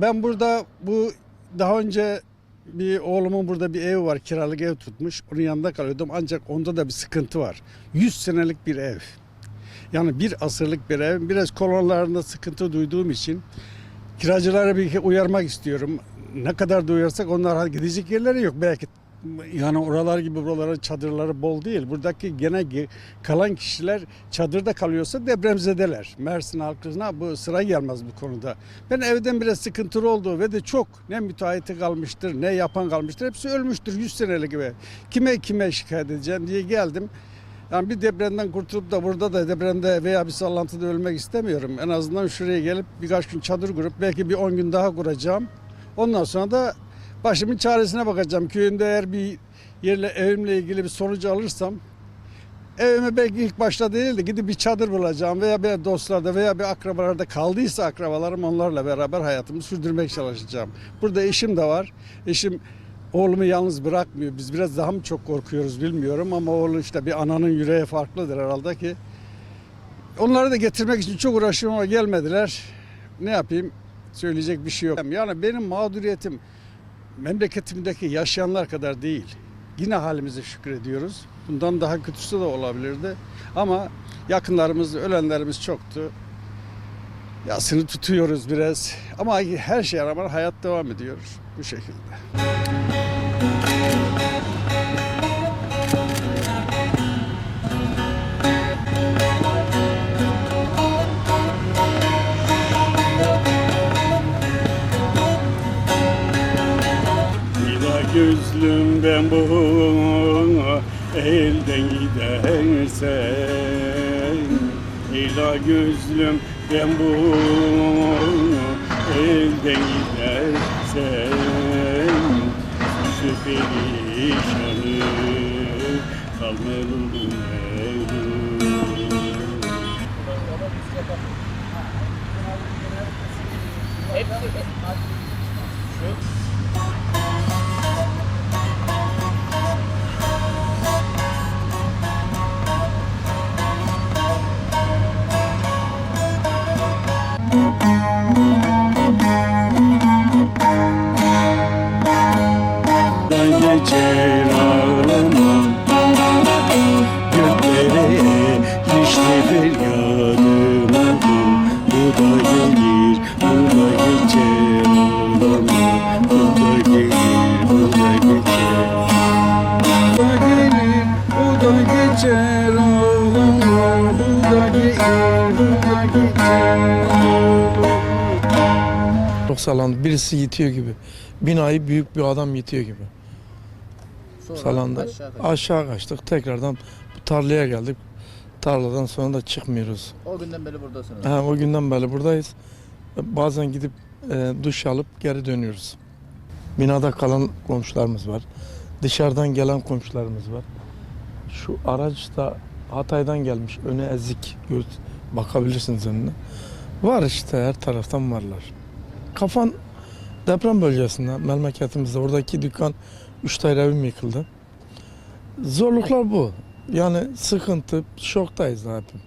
Ben burada bu daha önce bir oğlumun burada bir ev var kiralık ev tutmuş. Onun yanında kalıyordum ancak onda da bir sıkıntı var. 100 senelik bir ev. Yani bir asırlık bir ev. Biraz kolonlarında sıkıntı duyduğum için kiracılara bir uyarmak istiyorum. Ne kadar da uyarsak onlar gidecek yerleri yok. Belki yani oralar gibi buralara çadırları bol değil. Buradaki gene ge- kalan kişiler çadırda kalıyorsa depremzedeler. Mersin halkına bu sıra gelmez bu konuda. Ben evden biraz sıkıntılı oldu ve de çok ne müteahhiti kalmıştır ne yapan kalmıştır. Hepsi ölmüştür 100 senelik ev. Kime kime şikayet edeceğim diye geldim. Yani bir depremden kurtulup da burada da depremde veya bir sallantıda ölmek istemiyorum. En azından şuraya gelip birkaç gün çadır kurup belki bir 10 gün daha kuracağım. Ondan sonra da başımın çaresine bakacağım. Köyümde eğer bir yerle evimle ilgili bir sonucu alırsam evime belki ilk başta değil de gidip bir çadır bulacağım veya bir dostlarda veya bir akrabalarda kaldıysa akrabalarım onlarla beraber hayatımı sürdürmek çalışacağım. Burada eşim de var. Eşim oğlumu yalnız bırakmıyor. Biz biraz daha mı çok korkuyoruz bilmiyorum ama oğlu işte bir ananın yüreği farklıdır herhalde ki. Onları da getirmek için çok uğraşıyorum ama gelmediler. Ne yapayım? Söyleyecek bir şey yok. Yani benim mağduriyetim memleketimdeki yaşayanlar kadar değil. Yine halimize şükrediyoruz. Bundan daha kötüsü de olabilirdi. Ama yakınlarımız, ölenlerimiz çoktu. Yasını tutuyoruz biraz. Ama her şeye rağmen hayat devam ediyor bu şekilde. Ben bu elden gidersen Lila gözlüm ben bu elden gidersen Şu perişanı kalmalım geçer ağlamam Göklere işte feryadım oldu Bu da gelir, bu da geçer ağlamam Bu da gelir, bu da geçer Bu da gelir, bu da geçer Çok sallandı. Birisi yitiyor gibi. Binayı büyük bir adam yitiyor gibi. Sonra Sallandı. aşağı kaçtı. Aşağı kaçtık. Tekrardan tarlaya geldik. Tarladan sonra da çıkmıyoruz. O günden beri buradasınız. Ha, o günden beri buradayız. Bazen gidip e, duş alıp geri dönüyoruz. Binada kalan komşularımız var. Dışarıdan gelen komşularımız var. Şu araç da Hatay'dan gelmiş. Öne ezik. Göz, bakabilirsiniz önüne. Var işte her taraftan varlar. Kafan deprem bölgesinde, memleketimizde. Oradaki dükkan, üç tane evim yıkıldı. Zorluklar bu. Yani sıkıntı, şoktayız zaten.